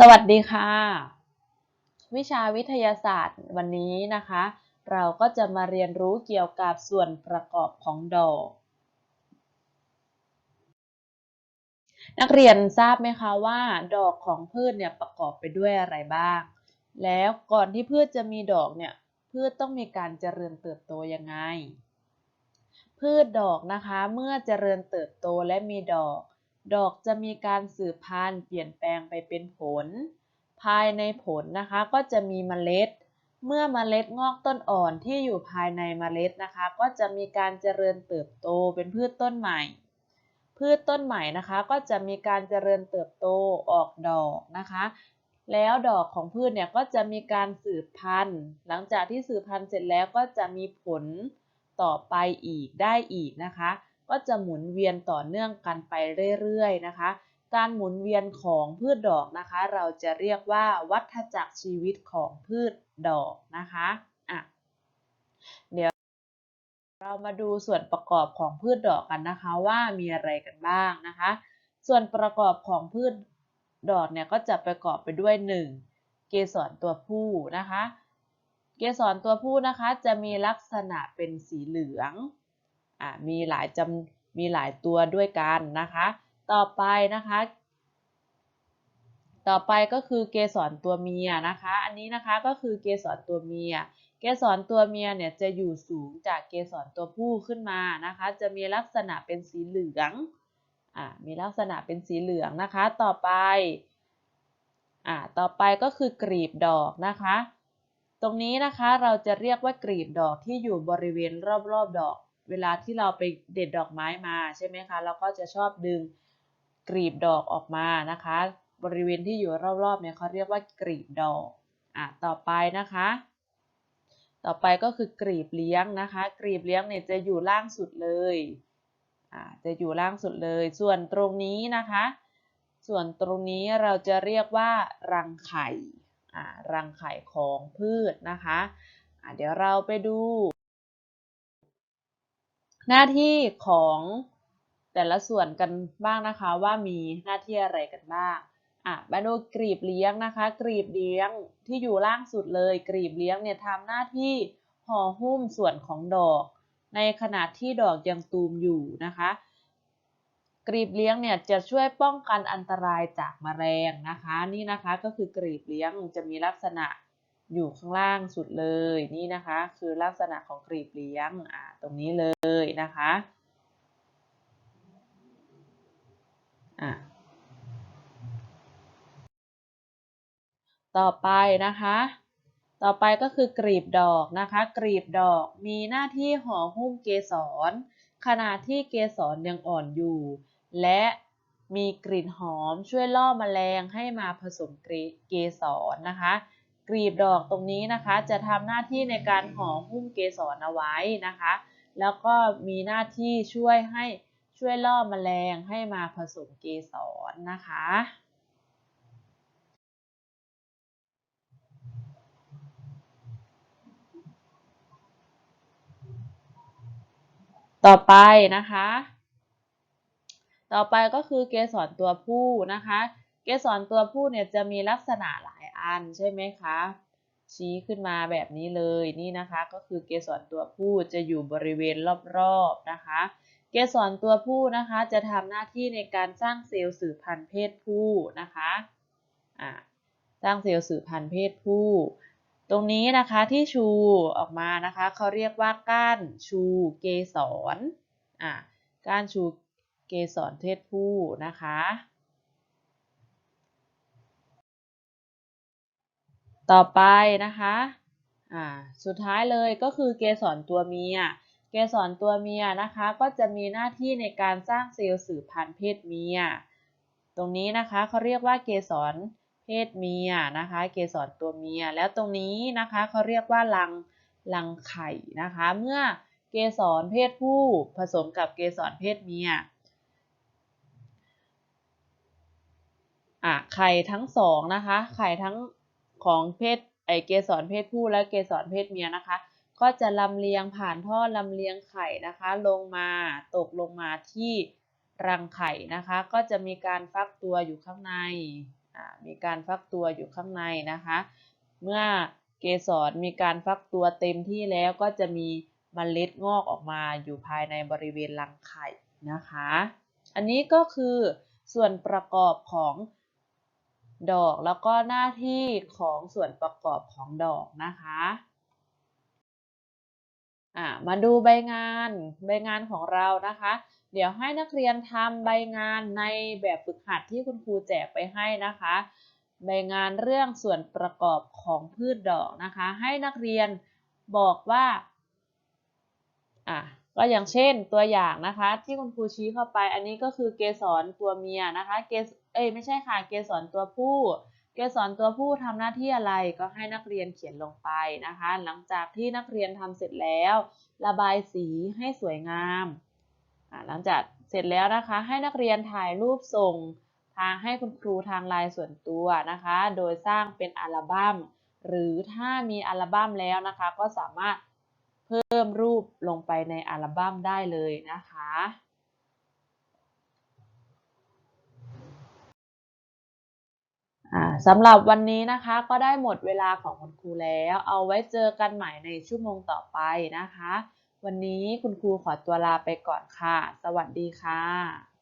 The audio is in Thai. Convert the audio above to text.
สวัสดีค่ะ วิชาวิทยาศาสตร์วันนี้นะคะ เราก็จะมาเรียนรู้เกี่ยวกับส่วนประกอบของดอก นักเรียนทราบไหมคะว่า ดอกของพืชเนี่ยประกอบไปด้วยอะไรบ้าง แล้วก่อนที่พืชจะมีดอกเนี่ยพืชต้องมีการเจริญเติบโตยังไง พืชดอกนะคะเมื่อเจริญเติบโตและมีดอก ดอกจะมีการสืบพันธุ์เปลี่ยนแปลงไปเป็นผล ภายในผลนะคะก็จะมีเมล็ด เมื่อเมล็ดงอกต้นอ่อนที่อยู่ภายในเมล็ดนะคะ ก็จะมีการเจริญเติบโตเป็นพืชต้นใหม่ พืชต้นใหม่นะคะก็จะมีการเจริญเติบโตออกดอกนะคะ แล้วดอกของพืชเนี่ยก็จะมีการสืบพันธุ์ หลังจากที่สืบพันธุ์เสร็จแล้วก็จะมีผลต่อไปอีกได้อีกนะคะ ก็จะหมุนเวียนต่อเนื่องกันไปเรื่อยๆนะคะ การหมุนเวียนของพืชดอกนะคะ เราจะเรียกว่าวัฏจักรชีวิตของพืชดอกนะคะอะเดี๋ยวเรามาดูส่วนประกอบของพืชดอกกันนะคะว่ามีอะไรกันบ้างนะคะ ส่วนประกอบของพืชดอกเนี่ยก็จะประกอบไปด้วย 1. เกสรตัวผู้นะคะ เกสรตัวผู้นะคะจะมีลักษณะเป็นสีเหลือง อะมีหลายจำมีหลายตัวด้วยกันนะคะ ต่อไปนะคะ ต่อไปก็คือเกสรตัวเมียนะคะ อันนี้นะคะก็คือเกสรตัวเมีย เกสรตัวเมียเนี่ยจะอยู่สูงจากเกสรตัวผู้ขึ้นมานะคะ จะมีลักษณะเป็นสีเหลืองอ่ามีลักษณะเป็นสีเหลืองนะคะ ต่อไปอ่าต่อไปก็คือกลีบดอกนะคะ ตรงนี้นะคะเราจะเรียกว่ากลีบดอกที่อยู่บริเวณรอบๆดอก เวลาที่เราไปเด็ดดอกไม้มาใช่ไหมคะ เราก็จะชอบดึงกลีบดอกออกมานะคะ บริเวณที่อยู่รอบๆเนี่ยเขาเรียกว่ากลีบดอกอะต่อไปนะคะ ต่อไปก็คือกลีบเลี้ยงนะคะกลีบเลี้ยงเนี่ยจะอยู่ล่างสุดเลยอ่าจะอยู่ล่างสุดเลย ส่วนตรงนี้นะคะ ส่วนตรงนี้เราจะเรียกว่ารังไข่อ่ารังไข่ของพืชนะคะอ่าเดี๋ยวเราไปดู หน้าที่ของแต่ละส่วนกันบ้างนะคะว่ามีหน้าที่อะไรกันบ้างอะมาดูกรีบเลี้ยงนะคะ กรีบเลี้ยงที่อยู่ล่างสุดเลย กรีบเลี้ยงเนี่ยทำหน้าที่ห่อหุ้มส่วนของดอก ในขณะที่ดอกยังตูมอยู่นะคะ กรีบเลี้ยงเนี่ยจะช่วยป้องกันอันตรายจากแมลงนะคะ นี่นะคะก็คือกรีบเลี้ยงจะมีลักษณะ อยู่ข้างล่างสุดเลยนี่นะคะ คือลักษณะของกรีบเลี้ยงอ่าตรงนี้เลยนะคะอะต่อไปนะคะ ต่อไปก็คือกรีบดอกนะคะ กรีบดอกมีหน้าที่ห่อหุ้มเกสรขณะที่เกสรยังอ่อนอยู่ และมีกลิ่นหอมช่วยล่อแมลงให้มาผสมเกสรนะคะ กรีบดอกตรงนี้นะคะจะทำหน้าที่ในการห่อหุ้มเกสรเอาไว้นะคะ แล้วก็มีหน้าที่ช่วยให้ช่วยล่อแมลงให้มาผสมเกสรนะคะ ต่อไปนะคะ ต่อไปก็คือเกสรตัวผู้นะคะ เกสรตัวผู้เนี่ยจะมีลักษณะหลา อันใช่ไหมคะ ชี้ขึ้นมาแบบนี้เลยนี่นะคะ ก็คือเกสรตัวผู้จะอยู่บริเวณรอบๆนะคะ เกสรตัวผู้นะคะจะทำหน้าที่ในการสร้างเซลล์สืบพันธุ์เพศผู้นะคะอ่าสร้างเซลล์สืบพันธุ์เพศผู้ ตรงนี้นะคะที่ชูออกมานะคะเขาเรียกว่าก้านชูเกสรอ่าก้านชูเกสรเพศผู้นะคะ ต่อไปนะคะอ่าสุดท้ายเลยก็คือเกสรตัวเมีย เกสรตัวเมียนะคะก็จะมีหน้าที่ในการสร้างเซลล์สืบพันธุ์เพศเมีย ตรงนี้นะคะเขาเรียกว่าเกสรเพศเมียนะคะ เกสรตัวเมีย แล้วตรงนี้นะคะเขาเรียกว่ารังรังไข่นะคะ เมื่อเกสรเพศผู้ผสมกับเกสรเพศเมียอะไข่ทั้งสองนะคะ ไข่ทั้ง ของเพศไอเกสรเพศผู้และเกสรเพศเมียนะคะ ก็จะลำเลียงผ่านท่อลำเลียงไข่นะคะ ลงมาตกลงมาที่รังไข่นะคะ ก็จะมีการฟักตัวอยู่ข้างในมีการฟักตัวอยู่ข้างในนะคะ เมื่อเกสรมีการฟักตัวเต็มที่แล้วก็จะมีเมล็ดงอกออกมาอยู่ภายในบริเวณรังไข่นะคะ อันนี้ก็คือส่วนประกอบของ ดอกแล้วก็หน้าที่ของส่วนประกอบของดอกนะคะอ่ามาดูใบงานใบงานของเรานะคะ เดี๋ยวให้นักเรียนทำใบงานในแบบฝึกหัดที่คุณครูแจกไปให้นะคะ ใบงานเรื่องส่วนประกอบของพืชดอกนะคะ ให้นักเรียนบอกว่าอะก็อย่างเช่นตัวอย่างนะคะ ที่คุณครูชี้เข้าไปอันนี้ก็คือเกสรตัวเมียนะคะเกส เอ้ยไม่ใช่ค่ะ เกสรตัวผู้ เกสรตัวผู้ทำหน้าที่อะไรก็ให้นักเรียนเขียนลงไปนะคะ หลังจากที่นักเรียนทำเสร็จแล้ว ระบายสีให้สวยงามหลังจากเสร็จแล้วนะคะ ให้นักเรียนถ่ายรูปส่งทางให้คุณครูทางไลน์ส่วนตัวนะคะ โดยสร้างเป็นอัลบั้ม หรือถ้ามีอัลบั้มแล้วนะคะ ก็สามารถเพิ่มรูปลงไปในอัลบั้มได้เลยนะคะอ่า สำหรับวันนี้นะคะก็ได้หมดเวลาของคุณครูแล้ว เอาไว้เจอกันใหม่ในชั่วโมงต่อไปนะคะ วันนี้คุณครูขอตัวลาไปก่อนค่ะ สวัสดีค่ะ